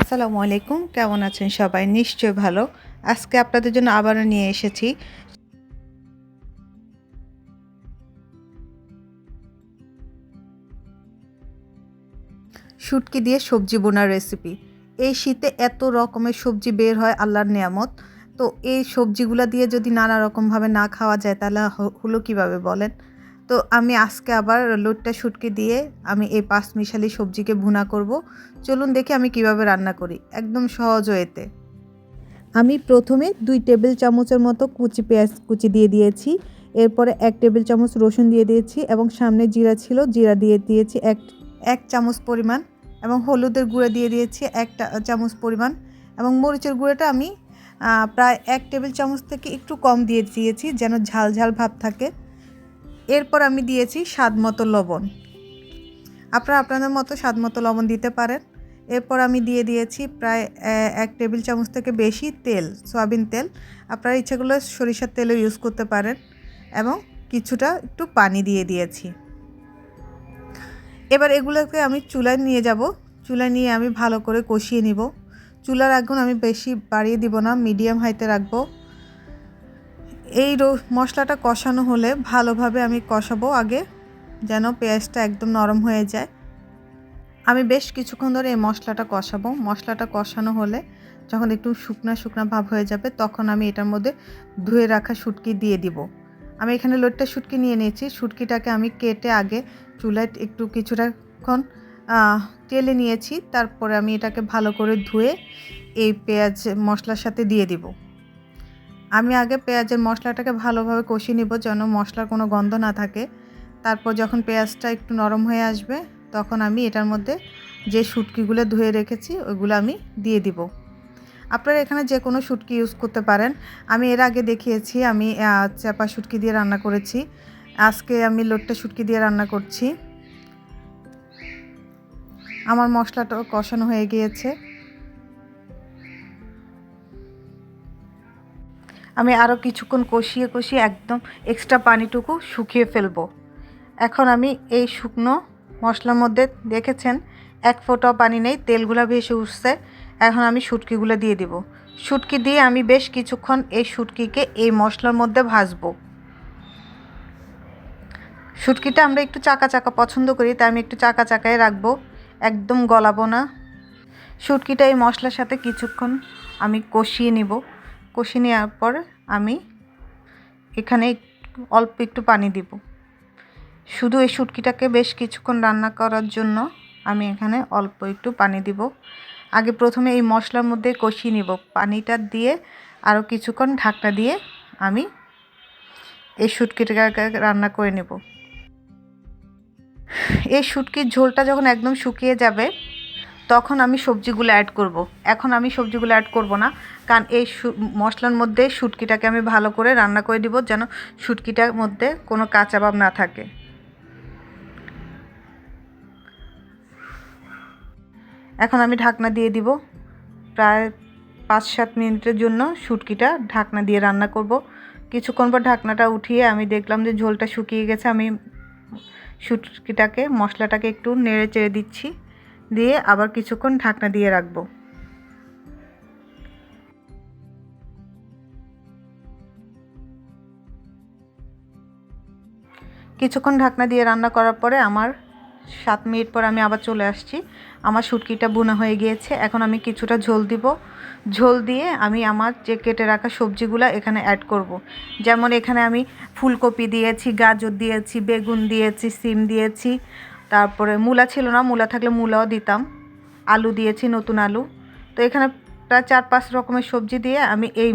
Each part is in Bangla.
আসসালামু আলাইকুম, কেমন আছেন সবাই? নিশ্চয় ভালো। আজকে আপনাদের জন্য আবারও নিয়ে এসেছি। শুটকি দিয়ে সবজি বোনার রেসিপি এই শীতে এত রকমের সবজি বের হয়, আল্লাহর নিয়ামত। তো এই সবজিগুলো দিয়ে যদি নানা রকমভাবে না খাওয়া যায়, তাহলে হলো কীভাবে বলেন? তো আমি আজকে আবার লোটটা শুটকি দিয়ে আমি এই পাঁচ মিশালি সবজিকে ভুনা করব। চলুন দেখি আমি কীভাবে রান্না করি। একদম সহজ এতে আমি প্রথমে দুই টেবিল চামচের মতো কুচি পেঁয়াজ কুচি দিয়ে দিয়েছি। এরপরে এক টেবিল চামচ রসুন দিয়ে দিয়েছি এবং সামনে জিরা ছিল, জিরা দিয়ে দিয়েছি এক এক চামচ পরিমাণ এবং হলুদের গুঁড়ো দিয়ে দিয়েছি এক টা- চামচ পরিমাণ এবং মরিচের গুঁড়োটা আমি প্রায় এক টেবিল চামচ থেকে একটু কম দিয়ে দিয়েছি যেন ঝাল ঝাল ভাব থাকে। এরপর আমি দিয়েছি স্বাদ মতো লবণ। আপনারা আপনাদের মতো স্বাদ মতো লবণ দিতে পারেন। এরপর আমি দিয়ে দিয়েছি প্রায় এক টেবিল চামচ থেকে বেশি তেল, সয়াবিন তেল। আপনারা ইচ্ছেগুলো সরিষার তেলও ইউজ করতে পারেন এবং কিছুটা একটু পানি দিয়ে দিয়েছি। এবার এগুলোকে আমি চুলায় নিয়ে যাব। চুলায় নিয়ে আমি ভালো করে কষিয়ে নিব। চুলার আগুন আমি বেশি বাড়িয়ে দিব না, মিডিয়াম হাইতে রাখব। এই মশলাটা কষানো হলে ভালোভাবে আমি কষাবো আগে, যেন পেঁয়াজটা একদম নরম হয়ে যায়। আমি বেশ কিছুক্ষণ ধরে এই মশলাটা কষাবো। মশলাটা কষানো হলে যখন একটু শুকনা শুকনা ভাব হয়ে যাবে, তখন আমি এটার মধ্যে ধুয়ে রাখা শুটকি দিয়ে দিব। আমি এখানে লোটটা শুটকি নিয়ে নিয়েছি। শুটকিটাকে আমি কেটে আগে চুলায় একটু কিছুটাক্ষণ তেলে নিয়েছি। তারপরে আমি এটাকে ভালো করে ধুয়ে এই পেঁয়াজ মশলার সাথে দিয়ে দিব। আমি আগে পেঁয়াজের মশলাটাকে ভালোভাবে কষিয়ে নিব যেন মশলার কোনো গন্ধ না থাকে। তারপর যখন পেঁয়াজটা একটু নরম হয়ে আসবে, তখন আমি এটার মধ্যে যে শুটকিগুলো ধুয়ে রেখেছি, ওইগুলো আমি দিয়ে দিব। আপনারা এখানে যে কোনো শুটকি ইউজ করতে পারেন। আমি এর আগে দেখিয়েছি, আমি চাপা শুটকি দিয়ে রান্না করেছি। আজকে আমি লোটটা শুটকি দিয়ে রান্না করছি। আমার মশলাটা কষানো হয়ে গিয়েছে। আমি আরও কিছুক্ষণ কষিয়ে কষিয়ে একদম এক্সট্রা পানিটুকু শুকিয়ে ফেলব। এখন আমি এই শুকনো মশলার মধ্যে দেখেছেন, এক ফোঁটাও পানি নেই, তেলগুলো ভেসে উঠছে। এখন আমি শুটকিগুলো দিয়ে দিব। শুটকি দিয়ে আমি বেশ কিছুক্ষণ এই শুটকিকে এই মশলার মধ্যে ভাজবো। শুটকিটা আমরা একটু চাকা চাকা পছন্দ করি, তাই আমি একটু চাকা চাকায় রাখব, একদম গলাবো না। শুটকিটা এই মশলার সাথে কিছুক্ষণ আমি কষিয়ে নিব। কষিয়ে নেওয়ার পর আমি এখানে অল্প একটু পানি দিব। শুধু এই শুটকিটাকে বেশ কিছুক্ষণ রান্না করার জন্য আমি এখানে অল্প একটু পানি দিব। আগে প্রথমে এই মশলার মধ্যে কষিয়ে নিব। পানিটা দিয়ে আরও কিছুক্ষণ ঢাকনা দিয়ে আমি এই শুটকিটাকে রান্না করে নেব। এই শুটকির ঝোলটা যখন একদম শুকিয়ে যাবে তখন আমি সবজিগুলো অ্যাড করব। এখন আমি সবজিগুলো অ্যাড করব না, কারণ এই মশলার মধ্যে শুটকিটাকে আমি ভালো করে রান্না করে দিব যেন শুটকিটার মধ্যে কোনো কাঁচা ভাব না থাকে। এখন আমি ঢাকনা দিয়ে দিব। প্রায় পাঁচ সাত মিনিটের জন্য শুটকিটা ঢাকনা দিয়ে রান্না করব। কিছুক্ষণ পর ঢাকনাটা উঠিয়ে আমি দেখলাম যে ঝোলটা শুকিয়ে গেছে, আমি শুটকিটাকে, মশলাটাকে একটু নেড়ে চেড়ে দিচ্ছি। দিয়ে আবার কিছুক্ষণ ঢাকনা দিয়ে রাখব। কিছুক্ষণ ঢাকনা দিয়ে রান্না করার পরে আমার সাত মিনিট পর আমি আবার চলে আসছি। আমার শুটকিটা বোনা হয়ে গিয়েছে। এখন আমি কিছুটা ঝোল দিব। ঝোল দিয়ে আমি আমার যে কেটে রাখা সবজিগুলো এখানে অ্যাড করব। যেমন এখানে আমি ফুলকপি দিয়েছি, গাজর দিয়েছি, বেগুন দিয়েছি, সিম দিয়েছি তারপরে মূলা ছিল না, মূলা থাকলে মূলাও দিতাম। আলু দিয়েছি, নতুন আলু। তো এখানে প্রায় চার পাঁচ রকমের সবজি দিয়ে আমি এই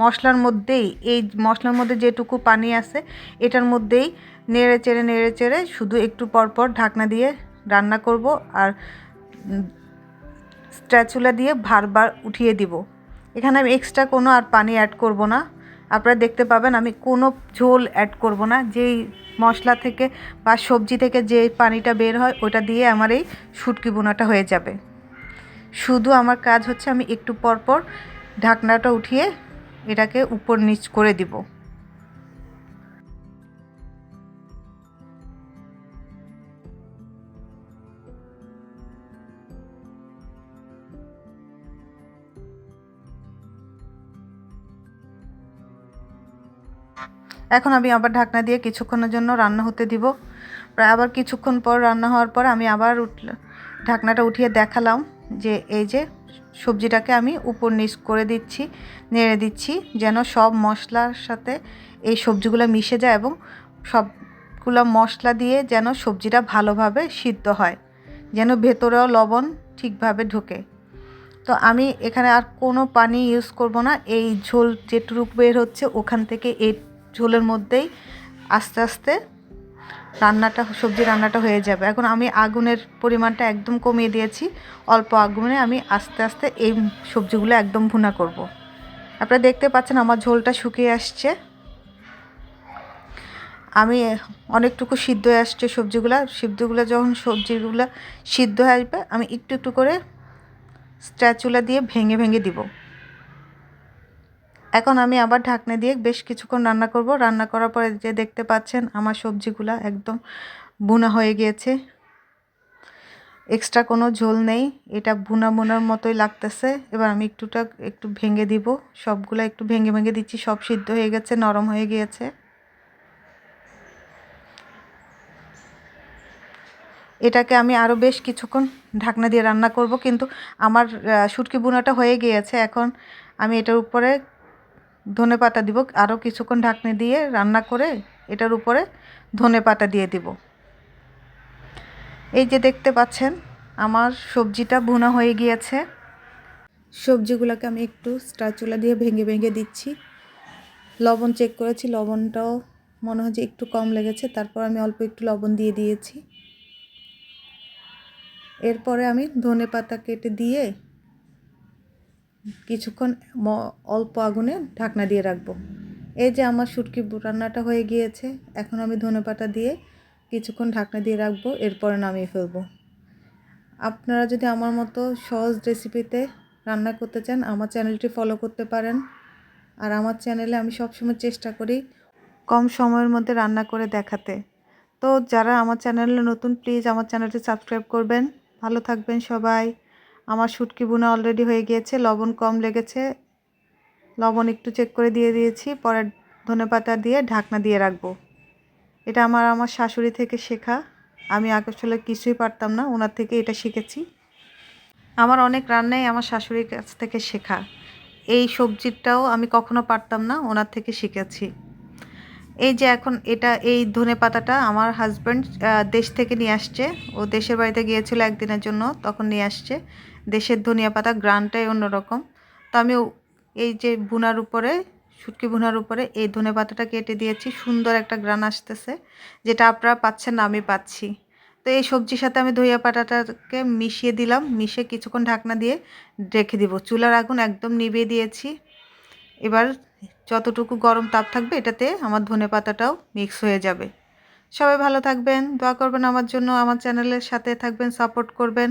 মশলার মধ্যেই, এই মশলার মধ্যে যেটুকু পানি আছে, এটার মধ্যেই নেড়ে চেড়ে নেড়ে চেড়ে শুধু একটু পর পর ঢাকনা দিয়ে রান্না করব আর স্ট্যাচুলা দিয়ে বারবার উঠিয়ে দিব। এখানে আমি এক্সট্রা কোনো আর পানি অ্যাড করব না। আপনারা দেখতে পাবেন, আমি কোনো ঝোল অ্যাড করব না। যেই মশলা থেকে বা সবজি থেকে যে পানিটা বের হয়, ওটা দিয়ে আমার এই শুটকি বোনাটা হয়ে যাবে। শুধু আমার কাজ হচ্ছে আমি একটু পর পর ঢাকনাটা উঠিয়ে এটাকে উপর নিচ করে দিব। এখন আমি আবার ঢাকনা দিয়ে কিছুক্ষণের জন্য রান্না হতে দিব। প্রায় আবার কিছুক্ষণ পর রান্না হওয়ার পর আমি আবার ঢাকনাটা উঠিয়ে দেখালাম যে এই যে সবজিটাকে আমি উপর নিচ করে দিচ্ছি, নেড়ে দিচ্ছি যেন সব মশলার সাথে এই সবজিগুলো মিশে যায় এবং সবগুলো মশলা দিয়ে যেন সবজিটা ভালোভাবে সিদ্ধ হয়, যেন ভেতরেও লবণ ঠিকভাবে ঢোকে। তো আমি এখানে আর কোনো পানি ইউজ করব না, এই ঝোল যেটুকু বের হচ্ছে ওখান থেকে এই ঝোলের মধ্যেই আস্তে আস্তে রান্নাটা, সবজি রান্নাটা হয়ে যাবে। এখন আমি আগুনের পরিমাণটা একদম কমিয়ে দিয়েছি। অল্প আগুনে আমি আস্তে আস্তে এই সবজিগুলো একদম ভুনা করব। আপনারা দেখতে পাচ্ছেন আমার ঝোলটা শুকিয়ে আসছে। আমি অনেকটুকু সিদ্ধ হয়ে আসছে সবজিগুলো। সিদ্ধগুলো যখন সবজিগুলো সিদ্ধ হয়ে আসবে, আমি একটু একটু করে স্ট্যাচুলা দিয়ে ভেঙে ভেঙে দিব। এখন আমি আবার ঢাকনা দিয়ে বেশ কিছুক্ষণ রান্না করব। রান্না করার পরে যে দেখতে পাচ্ছেন, আমার সবজিগুলো একদম বুনা হয়ে গিয়েছে। এক্সট্রা কোনো ঝোল নেই। এটা বুনা বুনার মতোই লাগতেছে। এবার আমি একটুটা, একটু ভেঙে দিব। সবগুলো একটু ভেঙে ভেঙে দিচ্ছি। সব সিদ্ধ হয়ে গেছে, নরম হয়ে গিয়েছে। এটাকে আমি আরও বেশ কিছুক্ষণ ঢাকনা দিয়ে রান্না করব। কিন্তু আমার শুটকি বুনাটা হয়ে গিয়েছে। এখন আমি এটার উপরে ধনে পাতা দিব আরও কিছুক্ষণ ঢাকনি দিয়ে রান্না করে এটার উপরে ধনে পাতা দিয়ে দিব। এই যে দেখতে পাচ্ছেন, আমার সবজিটা ভুনা হয়ে গিয়েছে। সবজিগুলোকে আমি একটু স্টাচুলা দিয়ে ভেঙে ভেঙে দিচ্ছি। লবণ চেক করেছি, লবণটাও মনে হয় যে একটু কম লেগেছে, তারপর আমি অল্প একটু লবণ দিয়ে দিয়েছি। এরপরে আমি ধনে পাতা কেটে দিয়ে কিছুক্ষণ অল্প আগুনে ঢাকনা দিয়ে রাখব। এই যে আমার শুটকি রান্নাটা হয়ে গিয়েছে, এখন আমি ধনে পাতা দিয়ে কিছুক্ষণ ঢাকনা দিয়ে রাখব, এরপরে নামিয়ে ফেলব। আপনারা যদি আমার মতো সহজ রেসিপিতে রান্না করতে চান, আমার চ্যানেলটি ফলো করতে পারেন। আর আমার চ্যানেলে আমি সবসময় চেষ্টা করি কম সময়ের মধ্যে রান্না করে দেখাতে। তো যারা আমার চ্যানেলে নতুন, প্লিজ আমার চ্যানেলটি সাবস্ক্রাইব করবেন। ভালো থাকবেন সবাই। আমার শুটকি বোনা অলরেডি হয়ে গিয়েছে, লবণ কম লেগেছে। লবণ একটু চেক করে দিয়ে দিয়েছি, পরে ধনে পাতা দিয়ে ঢাকনা দিয়ে রাখব। এটা আমার আমার শাশুড়ি থেকে শেখা। আমি আসলে কিছুই পারতাম না, ওনার থেকে এটা শিখেছি। আমার অনেক রান্নাই আমার শাশুড়ির কাছ থেকে শেখা। এই সবজিটাও আমি কখনো পারতাম না, ওনার থেকে শিখেছি। এই যে এখন এটা, এই ধনে পাতাটা আমার হাজব্যান্ড দেশ থেকে নিয়ে আসছে। ও দেশের বাড়িতে গিয়েছিল একদিনের জন্য, তখন নিয়ে আসছে। দেশের ধনিয়া পাতা গ্রানটাই অন্যরকম। তো আমি এই যে বুনার উপরে, শুটকি বুনার উপরে এই ধনে পাতাটা কেটে দিয়েছি। সুন্দর একটা গ্রান আসতেছে, যেটা আপনারা পাচ্ছেন না, আমি পাচ্ছি। তো এই সবজির সাথে আমি ধইয়া পাতাটাকে মিশিয়ে দিলাম, মিশিয়ে কিছুক্ষণ ঢাকনা দিয়ে রেখে দিব। চুলার আগুন একদম নিভিয়ে দিয়েছি। এবার যতটুকু গরম তাপ থাকবে, এটাতে আমার ধনে পাতাটাও মিক্স হয়ে যাবে। সবাই ভালো থাকবেন, দোয়া করবেন আমার জন্য, আমার চ্যানেলের সাথে থাকবেন, সাপোর্ট করবেন।